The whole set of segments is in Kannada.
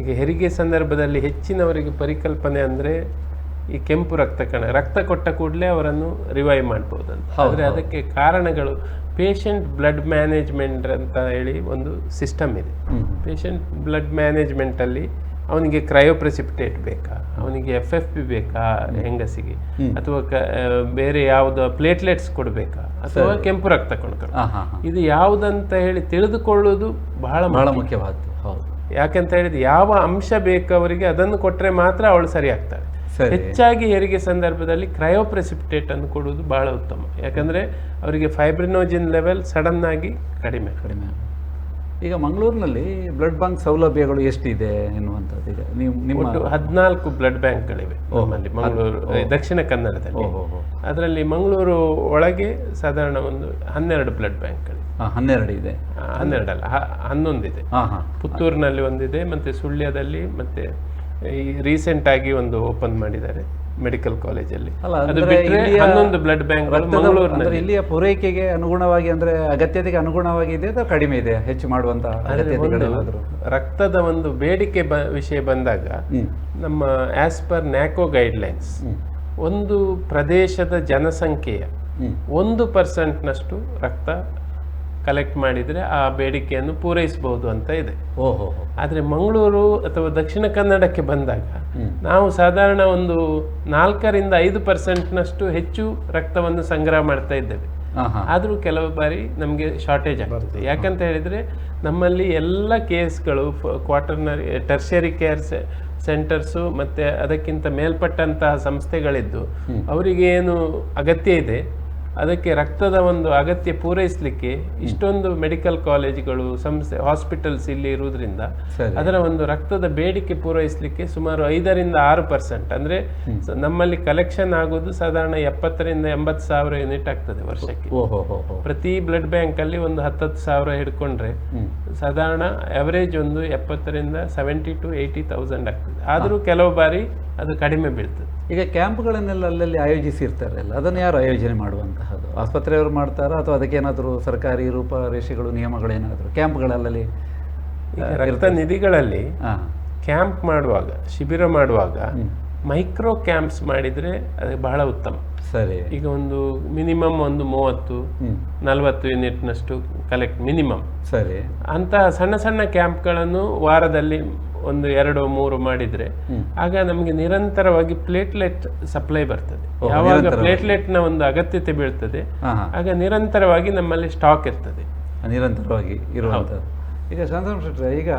ಈಗ ಹೆರಿಗೆ ಸಂದರ್ಭದಲ್ಲಿ ಹೆಚ್ಚಿನವರಿಗೆ ಪರಿಕಲ್ಪನೆ ಅಂದರೆ ಈ ಕೆಂಪು ರಕ್ತ ಕಣ ರಕ್ತ ಕೊಟ್ಟ ಕೂಡಲೇ ಅವರನ್ನು ರಿವೈವ್ ಮಾಡ್ಬೋದಂತ. ಆದರೆ ಅದಕ್ಕೆ ಕಾರಣಗಳು ಪೇಷಂಟ್ ಬ್ಲಡ್ ಮ್ಯಾನೇಜ್ಮೆಂಟ್ ಅಂತ ಹೇಳಿ ಒಂದು ಸಿಸ್ಟಮ್ ಇದೆ. ಪೇಷಂಟ್ ಬ್ಲಡ್ ಮ್ಯಾನೇಜ್ಮೆಂಟಲ್ಲಿ ಅವನಿಗೆ ಕ್ರಯೋಪ್ರೆಸಿಪಿಟೇಟ್ ಬೇಕಾ ಅವನಿಗೆ ಎಫ್ ಎಫ್ ಪಿ ಬೇಕಾ ಹೆಂಗಸಿಗೆ? ಅಥವಾ ಬೇರೆ ಯಾವುದು ಪ್ಲೇಟ್ಲೆಟ್ಸ್ ಕೊಡಬೇಕಾ? ಅಥವಾ ಕೆಂಪು ರಕ್ತ ಕೊಡ್ಕೊಳ್ಳೋ ಇದು ಯಾವುದಂತ ಹೇಳಿ ತಿಳಿದುಕೊಳ್ಳೋದು ಬಹಳ ಬಹಳ ಮುಖ್ಯವಾದ ಮುಖ್ಯವಾದ್ದು ಹೌದು. ಯಾಕಂತ ಹೇಳಿದ್ರೆ ಯಾವ ಅಂಶ ಬೇಕು ಅವರಿಗೆ ಅದನ್ನು ಕೊಟ್ಟರೆ ಮಾತ್ರ ಅವಳು ಸರಿ ಆಗ್ತಾಳೆ. ಹೆಚ್ಚಾಗಿ ಹೆರಿಗೆ ಸಂದರ್ಭದಲ್ಲಿ ಕ್ರಯೋಪ್ರೆಸಿಪಿಟೇಟ್ ಅನ್ನು ಕೊಡುವುದು ಬಹಳ ಉತ್ತಮ. ಯಾಕಂದ್ರೆ ಅವರಿಗೆ ಫೈಬ್ರಿನೋಜಿನ್ ಲೆವೆಲ್ ಸಡನ್ ಆಗಿ ಕಡಿಮೆ. ಕಡಿಮೆ. ಈಗ ಮಂಗಳೂರಿನಲ್ಲಿ ಬ್ಲಡ್ ಬ್ಯಾಂಕ್ ಸೌಲಭ್ಯಗಳು ಎಷ್ಟಿದೆ ಎನ್ನುವಂಥದ್ದು ಈಗ ನೀವು ನಿಮ್ಮ ಒಟ್ಟು ಹದಿನಾಲ್ಕು ಬ್ಲಡ್ ಬ್ಯಾಂಕ್ಗಳಿವೆ ನಮ್ಮಲ್ಲಿ ಮಂಗಳೂರು ದಕ್ಷಿಣ ಕನ್ನಡದಲ್ಲಿ. ಅದರಲ್ಲಿ ಮಂಗಳೂರು ಒಳಗೆ ಸಾಧಾರಣ ಒಂದು ಹನ್ನೆರಡು ಬ್ಲಡ್ ಬ್ಯಾಂಕ್ ಹನ್ನೆರಡು ಇದೆ. ಹನ್ನೆರಡಲ್ಲ ಹನ್ನೊಂದಿದೆ. ಪುತ್ತೂರಿನಲ್ಲಿ ಒಂದಿದೆ ಮತ್ತೆ ಸುಳ್ಯದಲ್ಲಿ ಮತ್ತೆ ಈ ರೀಸೆಂಟ್ ಆಗಿ ಒಂದು ಓಪನ್ ಮಾಡಿದ್ದಾರೆ ಮೆಡಿಕಲ್ ಕಾಲೇಜಲ್ಲಿ ಅಲ್ಲಿ. ಅದು ಅಂದ್ರೆ ಬಿಟ್ಟರೆ ಹನ್ನೊಂದು ಬ್ಲಡ್ ಬ್ಯಾಂಕ್ ಮಂಗಳೂರಿನಲ್ಲಿ. ಇಲ್ಲಿಯ ಪೂರೈಕೆಗೆ ಅನುಗುಣವಾಗಿ ಅಂದ್ರೆ ಅಗತ್ಯತೆಗೆ ಅನುಗುಣವಾಗಿ ಇದೆ ಅಥವಾ ಕಡಿಮೆ ಇದೆ ಹೆಚ್ಚು ಮಾಡುವಂತ ಅಗತ್ಯತೆಗಳೇನಾದರೂ ರಕ್ತದ ಒಂದು ಬೇಡಿಕೆ ಬ ವಿಷಯ ಬಂದಾಗ ನಮ್ಮ ಆಸ್ ಪರ್ ನ್ಯಾಕೋ ಗೈಡ್ಲೈನ್ಸ್ ಒಂದು ಪ್ರದೇಶದ ಜನಸಂಖ್ಯೆಯ ಒಂದು ಪರ್ಸೆಂಟ್ನಷ್ಟು ರಕ್ತ ಕಲೆಕ್ಟ್ ಮಾಡಿದರೆ ಆ ಬೇಡಿಕೆಯನ್ನು ಪೂರೈಸಬಹುದು ಅಂತ ಇದೆ. ಓಹೋ. ಆದರೆ ಮಂಗಳೂರು ಅಥವಾ ದಕ್ಷಿಣ ಕನ್ನಡಕ್ಕೆ ಬಂದಾಗ ನಾವು ಸಾಧಾರಣ ಒಂದು ನಾಲ್ಕರಿಂದ ಐದು ಪರ್ಸೆಂಟ್ನಷ್ಟು ಹೆಚ್ಚು ರಕ್ತವನ್ನು ಸಂಗ್ರಹ ಮಾಡ್ತಾ ಇದ್ದೇವೆ. ಆದರೂ ಕೆಲವು ಬಾರಿ ನಮಗೆ ಶಾರ್ಟೇಜ್ ಆಗ್ತದೆ. ಯಾಕಂತ ಹೇಳಿದರೆ ನಮ್ಮಲ್ಲಿ ಎಲ್ಲ ಕೇಸ್ಗಳು ಕ್ವಾಟರ್ನರಿ ಟರ್ಷರಿ ಕೇರ್ ಸೆಂಟರ್ಸು ಮತ್ತು ಅದಕ್ಕಿಂತ ಮೇಲ್ಪಟ್ಟಂತಹ ಸಂಸ್ಥೆಗಳಿದ್ದು ಅವರಿಗೆ ಏನು ಅಗತ್ಯ ಇದೆ? ಅದಕ್ಕೆ ರಕ್ತದ ಒಂದು ಅಗತ್ಯ ಪೂರೈಸಲಿಕ್ಕೆ ಇಷ್ಟೊಂದು ಮೆಡಿಕಲ್ ಕಾಲೇಜುಗಳು ಸಂಸ್ಥೆ ಹಾಸ್ಪಿಟಲ್ಸ್ ಇಲ್ಲಿ ಇರುವುದರಿಂದ ಅದರ ಒಂದು ರಕ್ತದ ಬೇಡಿಕೆ ಪೂರೈಸಲಿಕ್ಕೆ ಸುಮಾರು ಐದರಿಂದ ಆರು ಪರ್ಸೆಂಟ್. ಅಂದರೆ ನಮ್ಮಲ್ಲಿ ಕಲೆಕ್ಷನ್ ಆಗೋದು ಸಾಧಾರಣ ಎಪ್ಪತ್ತರಿಂದ ಎಂಬತ್ತು ಸಾವಿರ ಯೂನಿಟ್ ಆಗ್ತದೆ ವರ್ಷಕ್ಕೆ. ಪ್ರತಿ ಬ್ಲಡ್ ಬ್ಯಾಂಕ್ ಅಲ್ಲಿ ಒಂದು ಹತ್ತತ್ತು ಸಾವಿರ ಹಿಡ್ಕೊಂಡ್ರೆ ಸಾಧಾರಣ ಅವರೇಜ್ ಒಂದು ಎಪ್ಪತ್ತರಿಂದ ಸೆವೆಂಟಿ ಟು ಏಯ್ಟಿ ತೌಸಂಡ್ ಆಗ್ತದೆ. ಆದರೂ ಕೆಲವು ಬಾರಿ ಅದು ಕಡಿಮೆ ಬೀಳ್ತದೆ. ಈಗ ಕ್ಯಾಂಪ್ಗಳನ್ನೆಲ್ಲ ಅಲ್ಲಲ್ಲಿ ಆಯೋಜಿಸಿರ್ತಾರಲ್ಲ ಅದನ್ನು ಯಾರು ಆಯೋಜನೆ ಮಾಡುವಂತಹದ್ದು? ಆಸ್ಪತ್ರೆಯವರು ಮಾಡ್ತಾರಾ ಅಥವಾ ಅದಕ್ಕೇನಾದರೂ ಸರ್ಕಾರಿ ರೂಪರೇಷೆಗಳು ನಿಯಮಗಳೇನಾದರೂ ಕ್ಯಾಂಪ್ಗಳಲ್ಲಿ ರಕ್ತ ನಿಧಿಗಳಲ್ಲಿ ಕ್ಯಾಂಪ್ ಮಾಡುವಾಗ ಶಿಬಿರ ಮಾಡುವಾಗ ಮೈಕ್ರೋ ಕ್ಯಾಂಪ್ಸ್ ಮಾಡಿದರೆ ಅದು ಬಹಳ ಉತ್ತಮ. ಸರಿ. ಈಗ ಒಂದು ಮಿನಿಮಮ್ ಒಂದು ಮೂವತ್ತು ನಲವತ್ತು ಯೂನಿಟ್ನಷ್ಟು ಕಲೆಕ್ಟ್ ಮಿನಿಮಮ್. ಸರಿ. ಅಂತಹ ಸಣ್ಣ ಸಣ್ಣ ಕ್ಯಾಂಪ್ಗಳನ್ನು ವಾರದಲ್ಲಿ ಒಂದು ಎರಡು ಮೂರು ಮಾಡಿದ್ರೆ ಆಗ ನಮಗೆ ನಿರಂತರವಾಗಿ ಪ್ಲೇಟ್ಲೆಟ್ ಸಪ್ಲೈ ಬರ್ತದೆ. ಯಾವಾಗ ಪ್ಲೇಟ್ಲೆಟ್ನ ಒಂದು ಅಗತ್ಯತೆ ಬೀಳ್ತದೆ ಆಗ ನಿರಂತರವಾಗಿ ನಮ್ಮಲ್ಲಿ ಸ್ಟಾಕ್ ಇರ್ತದೆ. ನಿರಂತರವಾಗಿ ಇರುವಂಥದ್ದು. ಈಗ ಶಾಂತರಾಮ್ ಈಗ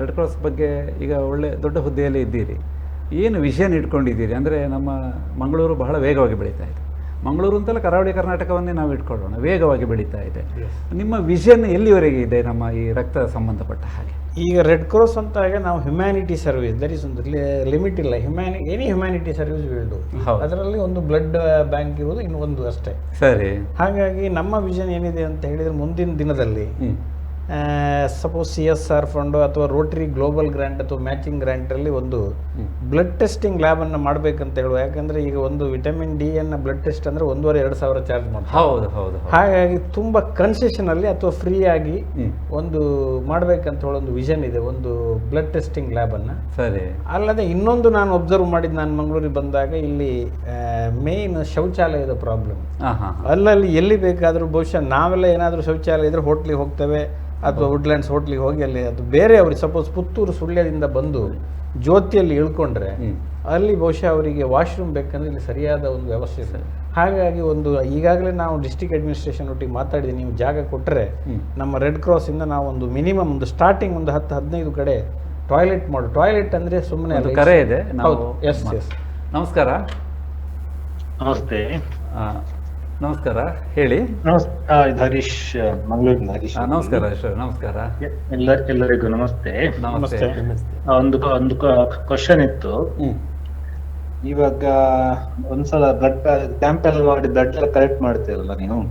ರೆಡ್ ಕ್ರಾಸ್ ಬಗ್ಗೆ ಈಗ ಒಳ್ಳೆ ದೊಡ್ಡ ಹುದ್ದೆಯಲ್ಲಿ ಇದ್ದೀರಿ. ಏನು ವಿಷಯನ ಇಟ್ಕೊಂಡಿದ್ದೀರಿ? ಅಂದರೆ ನಮ್ಮ ಮಂಗಳೂರು ಬಹಳ ವೇಗವಾಗಿ ಬೆಳೀತಾ ಇದೆ. ಮಂಗಳೂರು ಅಂತಲ್ಲ ಕರಾವಳಿ ಕರ್ನಾಟಕವನ್ನೇ ನಾವು ಇಟ್ಕೊಳ್ಳೋಣ. ವೇಗವಾಗಿ ಬೆಳೀತಾ ಇದೆ. ನಿಮ್ಮ ವಿಷನ್ ಎಲ್ಲಿವರೆಗೆ ಇದೆ ನಮ್ಮ ಈ ರಕ್ತ ಸಂಬಂಧಪಟ್ಟ ಹಾಗೆ? ಈಗ ರೆಡ್ ಕ್ರಾಸ್ ಅಂತಾಗ ನಾವು ಹ್ಯುಮ್ಯಾನಿಟಿ ಸರ್ವಿಸ್ ದರ್ ಇಸ್ ಒಂದು ಲಿಮಿಟ್ ಇಲ್ಲ. Humani any humanity service will do ಅದರಲ್ಲಿ ಒಂದು ಬ್ಲಡ್ ಬ್ಯಾಂಕ್ ಇರುವುದು ಇನ್ನು ಒಂದು ಅಷ್ಟೇ. ಸರಿ. ಹಾಗಾಗಿ ನಮ್ಮ ವಿಷನ್ ಏನಿದೆ ಅಂತ ಹೇಳಿದ್ರೆ ಮುಂದಿನ ದಿನದಲ್ಲಿ suppose C S R fund ಅಥವಾ ರೋಟರಿ ಗ್ಲೋಬಲ್ ಗ್ರ್ಯಾಂಟ್ ಅಥವಾ ಮ್ಯಾಚಿಂಗ್ ಗ್ರ್ಯಾಂಟಲ್ಲಿ ಒಂದು ಬ್ಲಡ್ ಟೆಸ್ಟಿಂಗ್ ಲ್ಯಾಬನ್ನು ಮಾಡಬೇಕಂತ ಹೇಳುವ. ಯಾಕಂದರೆ ಈಗ ಒಂದು ವಿಟಮಿನ್ ಡಿ ಅನ್ನ ಬ್ಲಡ್ ಟೆಸ್ಟ್ ಅಂದರೆ ಒಂದೂವರೆ ಎರಡು ಸಾವಿರ ಚಾರ್ಜ್ ಮಾಡ್ತಾರೆ. ಹೌದು ಹೌದು ಹಾಗಾಗಿ ತುಂಬ ಕನ್ಸೆಷನಲ್ಲಿ ಅಥವಾ ಫ್ರೀಯಾಗಿ ಒಂದು ಮಾಡಬೇಕಂತ ಹೇಳೋ ಒಂದು ವಿಷನ್ ಇದೆ ಒಂದು ಬ್ಲಡ್ ಟೆಸ್ಟಿಂಗ್ ಲ್ಯಾಬನ್ನು ಸರಿ. ಅಲ್ಲದೆ ಇನ್ನೊಂದು ನಾನು ಒಬ್ಸರ್ವ್ ಮಾಡಿದ್ದು ನಾನು ಮಂಗಳೂರಿಗೆ ಬಂದಾಗ ಇಲ್ಲಿ ಮೇನ್ ಶೌಚಾಲಯದ ಪ್ರಾಬ್ಲಮ್ ಅಲ್ಲಲ್ಲಿ ಎಲ್ಲಿ ಬೇಕಾದರೂ ಬಹುಶಃ ನಾವೆಲ್ಲ ಏನಾದರೂ ಶೌಚಾಲಯ ಇದ್ದರೆ ಹೋಟ್ಲಿಗೆ ಹೋಗ್ತೇವೆ ಅಥವಾ ವುಡ್ಲ್ಯಾಂಡ್ಸ್ ಹೋಟ್ಲಿಗೆ ಹೋಗಿ ಅಲ್ಲಿ ಅದು ಬೇರೆ ಅವ್ರಿಗೆ ಸಪೋಸ್ ಪುತ್ತೂರು ಸುಳ್ಯದಿಂದ ಬಂದು ಜ್ಯೋತಿಯಲ್ಲಿ ಇಳ್ಕೊಂಡ್ರೆ ಅಲ್ಲಿ ಬಹುಶಃ ಅವರಿಗೆ ವಾಶ್ರೂಮ್ ಬೇಕಂದ್ರೆ ಇಲ್ಲಿ ಸರಿಯಾದ ಒಂದು ವ್ಯವಸ್ಥೆ ಇದೆ. ಹಾಗಾಗಿ ಒಂದು ಈಗಾಗಲೇ ನಾವು ಡಿಸ್ಟಿಕ್ ಅಡ್ಮಿನಿಸ್ಟ್ರೇಷನ್ ಒಟ್ಟಿಗೆ ಮಾತಾಡಿದ್ವಿ ನೀವು ಜಾಗ ಕೊಟ್ಟರೆ ನಮ್ಮ ರೆಡ್ ಕ್ರಾಸಿಂದ ನಾವು ಒಂದು ಮಿನಿಮಮ್ ಒಂದು ಸ್ಟಾರ್ಟಿಂಗ್ ಒಂದು ಹತ್ತು ಹದಿನೈದು ಕಡೆ ಟಾಯ್ಲೆಟ್ ಮಾಡು. ಟಾಯ್ಲೆಟ್ ಅಂದರೆ ಸುಮ್ಮನೆ ಕರೆ ಇದೆ ಹೌದು ಎಸ್ ಎಸ್ ನಮಸ್ಕಾರ. ನಮಸ್ತೆ. ಆ, ನಮಸ್ಕಾರ ಹೇಳಿ. ಹರೀಶ್ ಮಂಗಳೂರಿನ ಹರೀಶ್. ನಮಸ್ಕಾರ ನಮಸ್ಕಾರ. ಎಲ್ಲ ಎಲ್ಲರಿಗೂ ನಮಸ್ತೆ. ನಮಸ್ತೆ. ಒಂದು ಒಂದು ಕ್ವಶನ್ ಇತ್ತು. ಹ್ಮ್. ಇವಾಗ ಒಂದ್ಸಲ ಬ್ಲಡ್ ಕ್ಯಾಂಪ್ ಎಲ್ಲ ಮಾಡಿ ಬ್ಲಡ್ ಎಲ್ಲ ಕಲೆಕ್ಟ್ ಮಾಡ್ತೀರಲ್ಲ ನೀವು?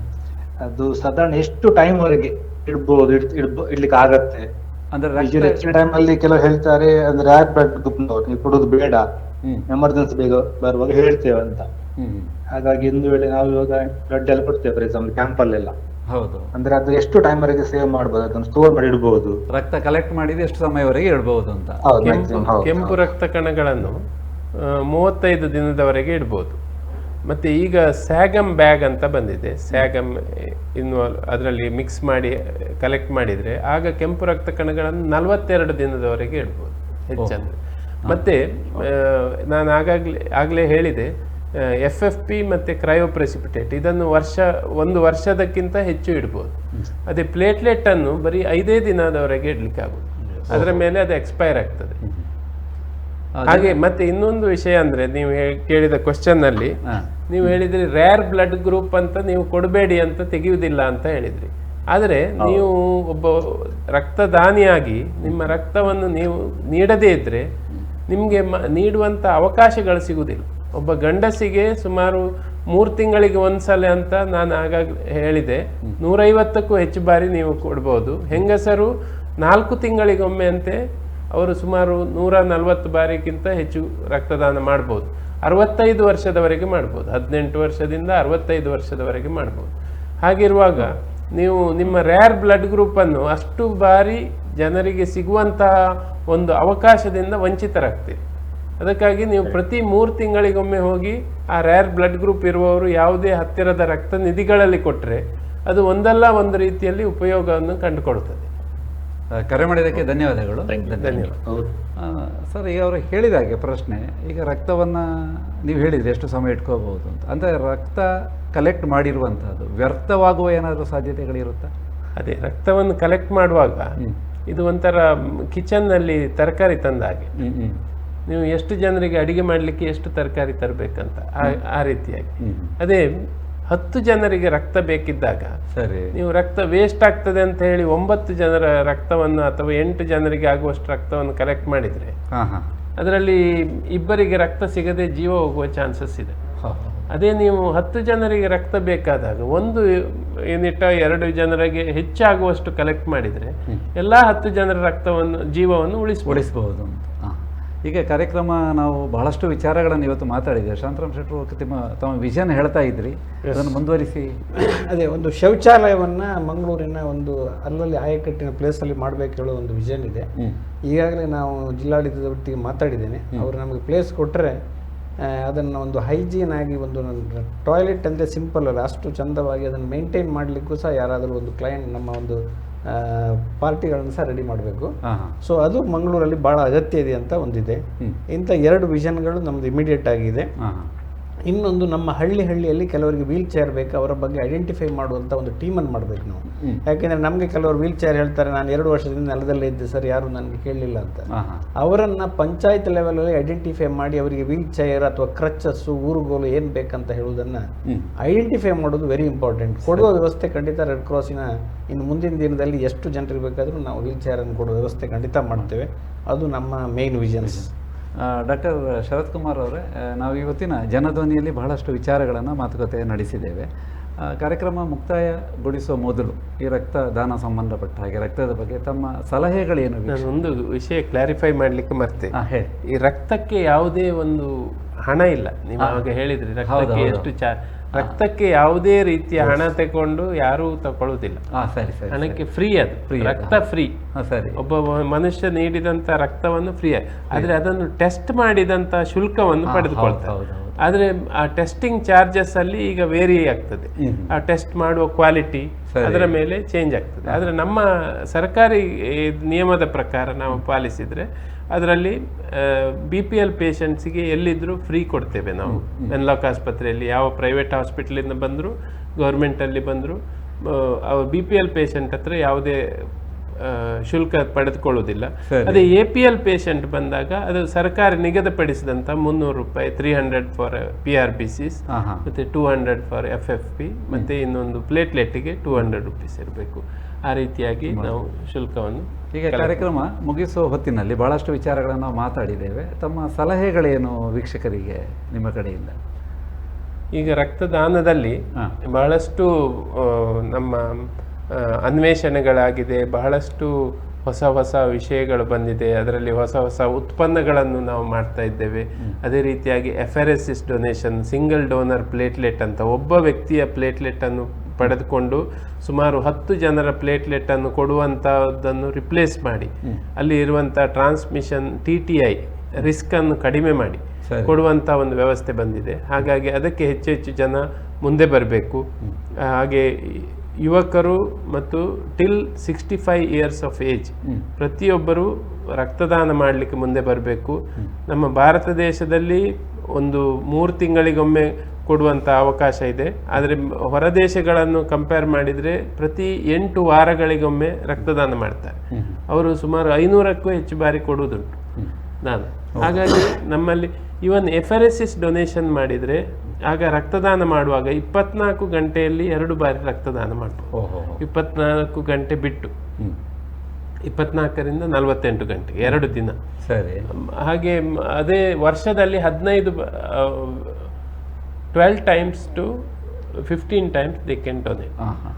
ಅದು ಸಾಧಾರಣ ಎಷ್ಟು ಟೈಮ್ ವರೆಗೆ ಇಡ್ಬೋದು ಇಡ್- ಇಡ್ಬೋ- ಇಡ್ಲಿಕ್ಕೆ ಆಗತ್ತೆ? ಅಂದ್ರೆ ಟೈಮ್ ಅಲ್ಲಿ ಕೆಲವು ಹೇಳ್ತಾರೆ ಅಂದ್ರೆ ಬ್ಲಡ್ ಗ್ರೂಪ್ ನೀವು ಕೊಡೋದು ಬೇಡ. ಹ್ಮ್. ಎಮರ್ಜೆನ್ಸಿ ಬೇಗ ಬರುವಾಗ ಹೇಳ್ತೇವೆ ಅಂತ. ಹ್ಮ್. ಹಾಗಾಗಿ ಒಂದು ವೇಳೆ ನಾವು ಇವಾಗ ಬ್ಲಡ್ ಎಲ್ಲ ಕೊಡ್ತೇವೆ ಫಾರ್ ಎಕ್ಸಾಂಪಲ್ ಕ್ಯಾಂಪ್ ಅಲ್ಲೆಲ್ಲ. ಹೌದು. ಅಂದ್ರೆ ಅದು ಎಷ್ಟು ಟೈಮ್ ವರೆಗೆ ಸೇವ್ ಮಾಡಬಹುದು ಅದನ್ನು ಸ್ಟೋರ್ ಮಾಡಿ ಇಡಬಹುದು ರಕ್ತ ಕಲೆಕ್ಟ್ ಮಾಡಿದ ಎಷ್ಟು ಸಮಯವರೆಗೆ ಇಡ್ಬೋದು ಅಂತ. ಹೌದು ಕೆಂಪು. ರಕ್ತ ಕಣಗಳನ್ನು ಮೂವತ್ತೈದು ದಿನದವರೆಗೆ ಇಡಬಹುದು ಮತ್ತೆ ಈಗ ಸ್ಯಾಗಮ್ ಬ್ಯಾಗ್ ಅಂತ ಬಂದಿದೆ. ಸ್ಯಾಗಮ್ ಇನ್ವಾಲ್ವ್ ಅದರಲ್ಲಿ ಮಿಕ್ಸ್ ಮಾಡಿ ಕಲೆಕ್ಟ್ ಮಾಡಿದರೆ ಆಗ ಕೆಂಪು ರಕ್ತ ಕಣಗಳನ್ನು ನಲವತ್ತೆರಡು ದಿನದವರೆಗೆ ಇಡ್ಬೋದು ಹೆಚ್ಚಂದ್ರೆ. ಮತ್ತೆ ನಾನು ಆಗಾಗಲೇ ಆಗಲೇ ಹೇಳಿದೆ. ಎಫ್ ಎಫ್ ಪಿ ಮತ್ತು ಕ್ರಯೋಪ್ರೆಸಿಪಿಟೇಟ್ ಇದನ್ನು ವರ್ಷ ಒಂದು ವರ್ಷದಕ್ಕಿಂತ ಹೆಚ್ಚು ಇಡ್ಬೋದು. ಅದೇ ಪ್ಲೇಟ್ಲೆಟ್ ಅನ್ನು ಬರೀ ಐದೇ ದಿನದವರೆಗೆ ಇಡ್ಲಿಕ್ಕೆ ಆಗೋದು. ಅದರ ಮೇಲೆ ಅದು ಎಕ್ಸ್ಪೈರ್ ಆಗ್ತದೆ. ಹಾಗೆ ಮತ್ತೆ ಇನ್ನೊಂದು ವಿಷಯ ಅಂದ್ರೆ ನೀವು ಕೇಳಿದ ಕ್ವಶನ್ ಅಲ್ಲಿ ನೀವು ಹೇಳಿದ್ರಿ ರೇರ್ ಬ್ಲಡ್ ಗ್ರೂಪ್ ಅಂತ ನೀವು ಕೊಡಬೇಡಿ ಅಂತ ತೆಗೆಯುವುದಿಲ್ಲ ಅಂತ ಹೇಳಿದ್ರಿ. ಆದರೆ ನೀವು ಒಬ್ಬ ರಕ್ತದಾನಿಯಾಗಿ ನಿಮ್ಮ ರಕ್ತವನ್ನು ನೀವು ನೀಡದೇ ಇದ್ರೆ ನಿಮಗೆ ಮ ನೀಡುವಂಥ ಅವಕಾಶಗಳು ಸಿಗುವುದಿಲ್ಲ. ಒಬ್ಬ ಗಂಡಸಿಗೆ ಸುಮಾರು ಮೂರು ತಿಂಗಳಿಗೆ ಒಂದ್ಸಲ ಅಂತ ನಾನು ಆಗಾಗ ಹೇಳಿದೆ. ನೂರೈವತ್ತಕ್ಕೂ ಹೆಚ್ಚು ಬಾರಿ ನೀವು ಕೊಡ್ಬೋದು. ಹೆಂಗಸರು ನಾಲ್ಕು ತಿಂಗಳಿಗೊಮ್ಮೆ ಅಂತೆ ಅವರು ಸುಮಾರು ನೂರ ನಲವತ್ತು ಬಾರಿಗಿಂತ ಹೆಚ್ಚು ರಕ್ತದಾನ ಮಾಡ್ಬೋದು. ಅರವತ್ತೈದು ವರ್ಷದವರೆಗೆ ಮಾಡ್ಬೋದು. ಹದಿನೆಂಟು ವರ್ಷದಿಂದ ಅರವತ್ತೈದು ವರ್ಷದವರೆಗೆ ಮಾಡ್ಬೋದು. ಹಾಗಿರುವಾಗ ನೀವು ನಿಮ್ಮ ರೇರ್ ಬ್ಲಡ್ ಗ್ರೂಪನ್ನು ಅಷ್ಟು ಬಾರಿ ಜನರಿಗೆ ಸಿಗುವಂತಹ ಒಂದು ಅವಕಾಶದಿಂದ ವಂಚಿತರಾಗ್ತೀರಿ. ಅದಕ್ಕಾಗಿ ನೀವು ಪ್ರತಿ ಮೂರು ತಿಂಗಳಿಗೊಮ್ಮೆ ಹೋಗಿ ಆ ರೇರ್ ಬ್ಲಡ್ ಗ್ರೂಪ್ ಇರುವವರು ಯಾವುದೇ ಹತ್ತಿರದ ರಕ್ತ ನಿಧಿಗಳಲ್ಲಿ ಕೊಟ್ಟರೆ ಅದು ಒಂದಲ್ಲ ಒಂದು ರೀತಿಯಲ್ಲಿ ಉಪಯೋಗವನ್ನು ಕಂಡುಕೊಡುತ್ತದೆ ಕರೆ ಮಾಡಿದ್ದಕ್ಕೆ ಧನ್ಯವಾದಗಳು. ಧನ್ಯವಾದ ಹೌದು ಸರ್ ಈಗ ಅವರು ಹೇಳಿದ ಹಾಗೆ ಪ್ರಶ್ನೆ ಈಗ ರಕ್ತವನ್ನು ನೀವು ಹೇಳಿದ್ರಿ ಎಷ್ಟು ಸಮಯ ಇಟ್ಕೋಬಹುದು ಅಂತ. ಅಂದರೆ ರಕ್ತ ಕಲೆಕ್ಟ್ ಮಾಡಿರುವಂಥದ್ದು ವ್ಯರ್ಥವಾಗುವ ಏನಾದರೂ ಸಾಧ್ಯತೆಗಳಿರುತ್ತಾ? ಅದೇ ರಕ್ತವನ್ನು ಕಲೆಕ್ಟ್ ಮಾಡುವಾಗ. ಇದು ಒಂಥರ ಕಿಚನ್ನಲ್ಲಿ ತರಕಾರಿ ತಂದ ಹಾಗೆ. ನೀವು ಎಷ್ಟು ಜನರಿಗೆ ಅಡಿಗೆ ಮಾಡಲಿಕ್ಕೆ ಎಷ್ಟು ತರಕಾರಿ ತರಬೇಕಂತ ಆ- ರೀತಿಯಾಗಿ. ಅದೇ ಹತ್ತು ಜನರಿಗೆ ರಕ್ತ ಬೇಕಿದ್ದಾಗ ಸರಿ. ನೀವು ರಕ್ತ ವೇಸ್ಟ್ ಆಗ್ತದೆ ಅಂತ ಹೇಳಿ ಒಂಬತ್ತು ಜನರ ರಕ್ತವನ್ನು ಅಥವಾ ಎಂಟು ಜನರಿಗೆ ಆಗುವಷ್ಟು ರಕ್ತವನ್ನು ಕಲೆಕ್ಟ್ ಮಾಡಿದರೆ ಅದರಲ್ಲಿ ಇಬ್ಬರಿಗೆ ರಕ್ತ ಸಿಗದೆ ಜೀವ ಹೋಗುವ ಚಾನ್ಸಸ್ ಇದೆ. ಅದೇ ನೀವು ಹತ್ತು ಜನರಿಗೆ ರಕ್ತ ಬೇಕಾದಾಗ ಒಂದು ಯೂನಿಟ್ ಎರಡು ಜನರಿಗೆ ಹೆಚ್ಚಾಗುವಷ್ಟು ಕಲೆಕ್ಟ್ ಮಾಡಿದರೆ ಎಲ್ಲ ಹತ್ತು ಜನರ ರಕ್ತವನ್ನು ಜೀವವನ್ನು ಉಳಿಸ್ಬೋದು ಉಳಿಸಬಹುದು ಅಂತ ಹಾಂ ಈಗ ಕಾರ್ಯಕ್ರಮ ನಾವು ಬಹಳಷ್ಟು ವಿಚಾರಗಳನ್ನು ಇವತ್ತು ಮಾತಾಡಿದ್ದೇವೆ ಶಾಂತರಾಮ್ ಶೆಟ್ಟರು ತಮ್ಮ ತಮ್ಮ ವಿಷನ್ ಹೇಳ್ತಾ ಇದ್ರಿ. ಅದನ್ನು ಮುಂದುವರಿಸಿ. ಅದೇ ಒಂದು ಶೌಚಾಲಯವನ್ನು ಮಂಗಳೂರಿನ ಒಂದು ಅಲ್ಲಲ್ಲಿ ಆಯಕಟ್ಟಿನ ಪ್ಲೇಸಲ್ಲಿ ಮಾಡಬೇಕು ಹೇಳೋ ಒಂದು ವಿಷನ್ ಇದೆ. ಈಗಾಗಲೇ ನಾವು ಜಿಲ್ಲಾಡಳಿತದ ಒಟ್ಟಿಗೆ ಮಾತಾಡಿದ್ದೇನೆ. ಅವರು ನಮಗೆ ಪ್ಲೇಸ್ ಕೊಟ್ಟರೆ ಅದನ್ನು ಒಂದು ಹೈಜೀನ್ ಆಗಿ ಒಂದು ಟಾಯ್ಲೆಟ್ ಅಂದರೆ ಸಿಂಪಲ್ ಅಲ್ಲ. ಅಷ್ಟು ಚಂದವಾಗಿ ಅದನ್ನು ಮೇಂಟೈನ್ ಮಾಡಲಿಕ್ಕೂ ಸಹ ಯಾರಾದರೂ ಒಂದು ಕ್ಲೈಂಟ್ ನಮ್ಮ ಒಂದು ಪಾರ್ಟಿಗಳನ್ನು ಸಹ ರೆಡಿ ಮಾಡಬೇಕು. ಸೊ ಅದು ಮಂಗಳೂರಲ್ಲಿ ಭಾಳ ಅಗತ್ಯ ಇದೆ ಅಂತ ಒಂದಿದೆ. ಇಂಥ ಎರಡು ವಿಷನ್ಗಳು ನಮ್ದು ಇಮಿಡಿಯೇಟ್ ಆಗಿದೆ. ಇನ್ನೊಂದು ನಮ್ಮ ಹಳ್ಳಿ ಹಳ್ಳಿಯಲ್ಲಿ ಕೆಲವರಿಗೆ ವೀಲ್ ಚೇರ್ ಬೇಕು ಅವರ ಬಗ್ಗೆ ಐಡೆಂಟಿಫೈ ಮಾಡುವಂಥ ಒಂದು ಟೀಮನ್ನು ಮಾಡಬೇಕು ನಾವು. ಯಾಕೆಂದರೆ ನಮಗೆ ಕೆಲವರು ವೀಲ್ ಚೇರ್ ಹೇಳ್ತಾರೆ ನಾನು ಎರಡು ವರ್ಷದಿಂದ ನೆಲದಲ್ಲೇ ಇದ್ದೆ ಸರ್ ಯಾರು ನನಗೆ ಕೇಳಲಿಲ್ಲ ಅಂತ. ಅವರನ್ನು ಪಂಚಾಯತ್ ಲೆವೆಲಲ್ಲಿ ಐಡೆಂಟಿಫೈ ಮಾಡಿ ಅವರಿಗೆ ವೀಲ್ ಚೇರ್ ಅಥವಾ ಕ್ರಚಸ್ಸು ಊರುಗೋಲು ಏನು ಬೇಕಂತ ಹೇಳುವುದನ್ನು. ಐಡೆಂಟಿಫೈ ಮಾಡೋದು ವೆರಿ ಇಂಪಾರ್ಟೆಂಟ್ ಕೊಡುವ ವ್ಯವಸ್ಥೆ ಖಂಡಿತ ರೆಡ್ ಕ್ರಾಸಿನ ಇನ್ನು ಮುಂದಿನ ದಿನದಲ್ಲಿ ಎಷ್ಟು ಜನರಿಗೆ ಬೇಕಾದರೂ ನಾವು ವೀಲ್ ಚೇರನ್ನು ಕೊಡುವ ವ್ಯವಸ್ಥೆ ಖಂಡಿತ ಮಾಡ್ತೇವೆ. ಅದು ನಮ್ಮ main visions doctor Sharath Kumar ಅವರೇ ನಾವು ಇವತ್ತಿನ ಜನಧ್ವನಿಯಲ್ಲಿ ಬಹಳಷ್ಟು ವಿಚಾರಗಳನ್ನು ಮಾತುಕತೆ ನಡೆಸಿದ್ದೇವೆ. ಕಾರ್ಯಕ್ರಮ ಮುಕ್ತಾಯಗೊಳಿಸುವ ಮೊದಲು ಈ ರಕ್ತದಾನ ಸಂಬಂಧಪಟ್ಟ ಹಾಗೆ ರಕ್ತದ ಬಗ್ಗೆ ತಮ್ಮ ಸಲಹೆಗಳೇನು ನಾನು ಒಂದು ವಿಷಯ ಕ್ಲಾರಿಫೈ ಮಾಡಲಿಕ್ಕೆ ಮರ್ತೆ. ಈ ರಕ್ತಕ್ಕೆ ಯಾವುದೇ ಒಂದು ಹಣ ಇಲ್ಲ. ನೀವು ಆವಾಗ ಹೇಳಿದ್ರಿ ರಕ್ತಕ್ಕೆ ಎಷ್ಟು ಚಾ ರಕ್ತಕ್ಕೆ ಯಾವುದೇ ರೀತಿಯ ಹಣ ತಗೊಂಡು ಯಾರೂ ತಗೊಳ್ಳುವುದಿಲ್ಲ ಸರಿ ಸರಿ ಹಣಕ್ಕೆ ಫ್ರೀ ಅದು. ಫ್ರೀ ರಕ್ತ ಫ್ರೀ ಸರಿ. ಒಬ್ಬ ಮನುಷ್ಯ ನೀಡಿದಂತ ರಕ್ತವನ್ನು ಫ್ರೀ ಆದ್ರೆ ಅದನ್ನು ಟೆಸ್ಟ್ ಮಾಡಿದಂತ ಶುಲ್ಕವನ್ನು ಪಡೆದುಕೊಳ್ತಾರೆ. ಆದ್ರೆ ಆ ಟೆಸ್ಟಿಂಗ್ ಚಾರ್ಜಸ್ ಅಲ್ಲಿ ಈಗ ವೇರಿ ಆಗ್ತದೆ. ಆ ಟೆಸ್ಟ್ ಮಾಡುವ ಕ್ವಾಲಿಟಿ ಅದರ ಮೇಲೆ ಚೇಂಜ್ ಆಗ್ತದೆ. ಆದ್ರೆ ನಮ್ಮ ಸರ್ಕಾರಿ ನಿಯಮದ ಪ್ರಕಾರ ನಾವು ಪಾಲಿಸಿದ್ರೆ ಅದರಲ್ಲಿ ಬಿ ಪಿ ಎಲ್ ಪೇಷಂಟ್ಸಿಗೆ ಎಲ್ಲಿದ್ದರೂ ಫ್ರೀ ಕೊಡ್ತೇವೆ ನಾವು. ವೆನ್ಲಾಕ್ ಆಸ್ಪತ್ರೆಯಲ್ಲಿ ಯಾವ ಪ್ರೈವೇಟ್ ಹಾಸ್ಪಿಟ್ಲಿಂದ ಬಂದರೂ ಗೌರ್ಮೆಂಟಲ್ಲಿ ಬಂದರೂ ಅವ್ರು ಬಿ ಪಿ ಎಲ್ ಪೇಷಂಟ್ ಹತ್ರ ಯಾವುದೇ ಶುಲ್ಕ ಪಡೆದುಕೊಳ್ಳುವುದಿಲ್ಲ. ಅದೇ ಎ ಪಿ ಎಲ್ ಪೇಷಂಟ್ ಬಂದಾಗ ಅದು ಸರ್ಕಾರ ನಿಗದಿಪಡಿಸಿದಂಥ ಮುನ್ನೂರು ರೂಪಾಯಿ three hundred for P R B C's ಮತ್ತು two hundred for F F P ಮತ್ತು ಇನ್ನೊಂದು ಪ್ಲೇಟ್ಲೆಟ್ಗೆ ಟೂ ಹಂಡ್ರೆಡ್ ರುಪೀಸ್ ಇರಬೇಕು. ಆ ರೀತಿಯಾಗಿ ನಾವು ಶುಲ್ಕವನ್ನು ಈಗ ಕಾರ್ಯಕ್ರಮ ಮುಗಿಸುವ ಹೊತ್ತಿನಲ್ಲಿ ಬಹಳಷ್ಟು ವಿಚಾರಗಳನ್ನು ನಾವು ಮಾತಾಡಿದ್ದೇವೆ. ತಮ್ಮ ಸಲಹೆಗಳೇನು ವೀಕ್ಷಕರಿಗೆ ನಿಮ್ಮ ಕಡೆಯಿಂದ? ಈಗ ರಕ್ತದಾನದಲ್ಲಿ ಬಹಳಷ್ಟು ನಮ್ಮ ಅನ್ವೇಷಣೆಗಳಾಗಿದೆ ಬಹಳಷ್ಟು ಹೊಸ ಹೊಸ ವಿಷಯಗಳು ಬಂದಿದೆ. ಅದರಲ್ಲಿ ಹೊಸ ಹೊಸ ಉತ್ಪನ್ನಗಳನ್ನು ನಾವು ಮಾಡ್ತಾ ಇದ್ದೇವೆ. ಅದೇ ರೀತಿಯಾಗಿ apheresis donation single donor platelet ಅಂತ ಒಬ್ಬ ವ್ಯಕ್ತಿಯ ಪ್ಲೇಟ್ಲೆಟ್ ಅನ್ನು ಪಡೆದುಕೊಂಡು ಸುಮಾರು ಹತ್ತು ಜನರ ಪ್ಲೇಟ್ಲೆಟ್ ಅನ್ನು ಕೊಡುವಂಥದ್ದನ್ನು ರಿಪ್ಲೇಸ್ ಮಾಡಿ. ಅಲ್ಲಿ ಇರುವಂತಹ transmission T T I risk ಅನ್ನು ಕಡಿಮೆ ಮಾಡಿ. ಕೊಡುವಂತಹ ಕೊಡುವಂಥ ಒಂದು ವ್ಯವಸ್ಥೆ ಬಂದಿದೆ. ಹಾಗಾಗಿ ಅದಕ್ಕೆ ಹೆಚ್ಚು ಹೆಚ್ಚು ಜನ ಮುಂದೆ ಬರಬೇಕು. ಹಾಗೆ ಯುವಕರು ಮತ್ತು till sixty five years of age ಪ್ರತಿಯೊಬ್ಬರು ರಕ್ತದಾನ ಮಾಡಲಿಕ್ಕೆ ಮುಂದೆ ಬರಬೇಕು. ನಮ್ಮ ಭಾರತ ದೇಶದಲ್ಲಿ ಒಂದು ಮೂರು ತಿಂಗಳಿಗೊಮ್ಮೆ ಕೊಡುವಂಥ ಅವಕಾಶ ಇದೆ. ಆದರೆ ಹೊರ ದೇಶಗಳನ್ನು ಕಂಪೇರ್ ಮಾಡಿದರೆ ಪ್ರತಿ ಎಂಟು ವಾರಗಳಿಗೊಮ್ಮೆ ರಕ್ತದಾನ ಮಾಡ್ತಾರೆ. ಅವರು ಸುಮಾರು ಐನೂರಕ್ಕೂ ಹೆಚ್ಚು ಬಾರಿ ಕೊಡುವುದುಂಟು ನಾನು. ಹಾಗಾಗಿ ನಮ್ಮಲ್ಲಿ ಇವನ್ ಎಫರೆಸಿಸ್ ಡೊನೇಷನ್ ಮಾಡಿದರೆ ಆಗ ರಕ್ತದಾನ ಮಾಡುವಾಗ ಇಪ್ಪತ್ನಾಲ್ಕು ಗಂಟೆಯಲ್ಲಿ ಎರಡು ಬಾರಿ ರಕ್ತದಾನ ಮಾಡ್ಬೋದು. ಇಪ್ಪತ್ನಾಲ್ಕು ಗಂಟೆ ಬಿಟ್ಟು. ಇಪ್ಪತ್ನಾಲ್ಕರಿಂದ ನಲವತ್ತೆಂಟು ಗಂಟೆ ಎರಡು ದಿನ. ಸರಿ. ಹಾಗೆ ಅದೇ ವರ್ಷದಲ್ಲಿ ಹದಿನೈದು twelve times to fifteen times they can donate ಹಾಂ ಹಾಂ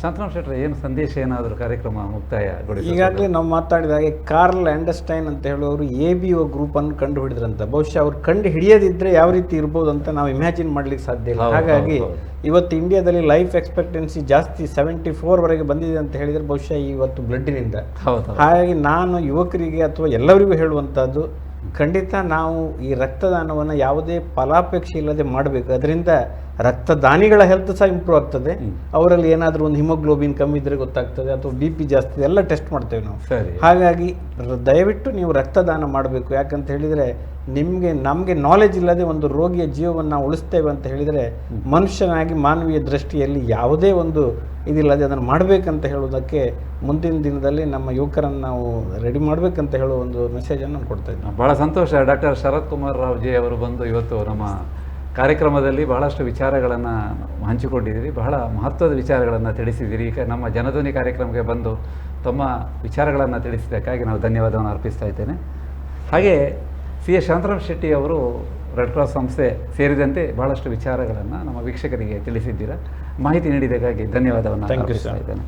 ಶಾಂತರಾಮ್ ಶೆಟ್ರೆ ಏನು ಸಂದೇಶ ಏನಾದರೂ ಕಾರ್ಯಕ್ರಮ ಮುಕ್ತಾಯ ಈಗಾಗಲೇ ನಾವು ಮಾತಾಡಿದ ಹಾಗೆ ಕಾರ್ಲ್ ಆಂಡರ್ಸ್ಟೈನ್ ಅಂತ ಹೇಳುವವರು ಎ ಬಿ ಒ ಗ್ರೂಪ್ ಅನ್ನು ಕಂಡು ಹಿಡಿದ್ರಂತ ಬಹುಶಃ ಅವ್ರು ಕಂಡು ಹಿಡಿಯದಿದ್ದರೆ ಯಾವ ರೀತಿ ಇರ್ಬೋದು ಅಂತ ನಾವು ಇಮ್ಯಾಜಿನ್ ಮಾಡ್ಲಿಕ್ಕೆ ಸಾಧ್ಯ ಇಲ್ಲ. ಹಾಗಾಗಿ ಇವತ್ತು ಇಂಡಿಯಾದಲ್ಲಿ ಲೈಫ್ ಎಕ್ಸ್ಪೆಕ್ಟೆನ್ಸಿ ಜಾಸ್ತಿ ಸೆವೆಂಟಿ ಫೋರ್ವರೆಗೆ ಬಂದಿದೆ ಅಂತ ಹೇಳಿದರೆ ಬಹುಶಃ ಇವತ್ತು ಬ್ಲಡ್ಡಿನಿಂದ. ಹೌದು ಹಾಗಾಗಿ ನಾನು ಯುವಕರಿಗೆ ಅಥವಾ ಎಲ್ಲರಿಗೂ ಹೇಳುವಂಥದ್ದು ಖಂಡಿತ ನಾವು ಈ ರಕ್ತದಾನವನ್ನು ಯಾವುದೇ ಫಲಾಪೇಕ್ಷೆ ಇಲ್ಲದೆ ಮಾಡಬೇಕು. ಅದರಿಂದ ರಕ್ತದಾನಿಗಳ ಹೆಲ್ತ್ ಸಹ ಇಂಪ್ರೂವ್ ಆಗ್ತದೆ. ಅವರಲ್ಲಿ ಏನಾದರೂ ಒಂದು ಹಿಮೋಗ್ಲೋಬಿನ್ ಕಮ್ಮಿ ಇದ್ರೆ ಗೊತ್ತಾಗ್ತದೆ ಅಥವಾ ಬಿ ಪಿ ಜಾಸ್ತಿ ಎಲ್ಲ ಟೆಸ್ಟ್ ಮಾಡ್ತೇವೆ ನಾವು. ಹಾಗಾಗಿ ದಯವಿಟ್ಟು ನೀವು ರಕ್ತದಾನ ಮಾಡಬೇಕು. ಯಾಕಂತ ಹೇಳಿದರೆ ನಿಮಗೆ ನಮಗೆ ನಾಲೆಜ್ ಇಲ್ಲದೆ ಒಂದು ರೋಗಿಯ ಜೀವವನ್ನು ಉಳಿಸ್ತೇವೆ ಅಂತ ಹೇಳಿದರೆ ಮನುಷ್ಯನಾಗಿ ಮಾನವೀಯ ದೃಷ್ಟಿಯಲ್ಲಿ ಯಾವುದೇ ಒಂದು ಇದಿಲ್ಲದೆ ಅದನ್ನು ಮಾಡಬೇಕಂತ ಹೇಳೋದಕ್ಕೆ ಮುಂದಿನ ದಿನದಲ್ಲಿ ನಮ್ಮ ಯುವಕರನ್ನು ನಾವು ರೆಡಿ ಮಾಡಬೇಕಂತ ಹೇಳೋ ಒಂದು ಮೆಸೇಜನ್ನು ನಾನು ಕೊಡ್ತಾ ಇದ್ದೀನಿ. ಭಾಳ ಸಂತೋಷ. ಡಾಕ್ಟರ್ ಶರತ್ ಕುಮಾರ್ ರಾವ್ ಜಿ ಅವರು ಬಂದು ಇವತ್ತು ನಮ್ಮ ಕಾರ್ಯಕ್ರಮದಲ್ಲಿ ಬಹಳಷ್ಟು ವಿಚಾರಗಳನ್ನು ಹಂಚಿಕೊಂಡಿದ್ದೀರಿ. ಬಹಳ ಮಹತ್ವದ ವಿಚಾರಗಳನ್ನು ತಿಳಿಸಿದ್ದೀರಿ. ಈಗ ನಮ್ಮ ಜನಧ್ವನಿ ಕಾರ್ಯಕ್ರಮಕ್ಕೆ ಬಂದು ತಮ್ಮ ವಿಚಾರಗಳನ್ನು ತಿಳಿಸಿದ್ದಕ್ಕಾಗಿ ನಾವು ಧನ್ಯವಾದವನ್ನು ಅರ್ಪಿಸ್ತಾ ಇದ್ದೇನೆ. ಹಾಗೆ ಸಿ ಎಸ್ ಶಾಂತರಾಮ್ ಶೆಟ್ಟಿ ಅವರು ರೆಡ್ ಕ್ರಾಸ್ ಸಂಸ್ಥೆ ಸೇರಿದಂತೆ ಬಹಳಷ್ಟು ವಿಚಾರಗಳನ್ನು ನಮ್ಮ ವೀಕ್ಷಕರಿಗೆ ತಿಳಿಸಿದ್ದೀರಾ. ಮಾಹಿತಿ ನೀಡಿದ್ದಕ್ಕಾಗಿ ಧನ್ಯವಾದವನ್ನು ಅರ್ಪಿಸ್ತಾ ಇದ್ದೇನೆ.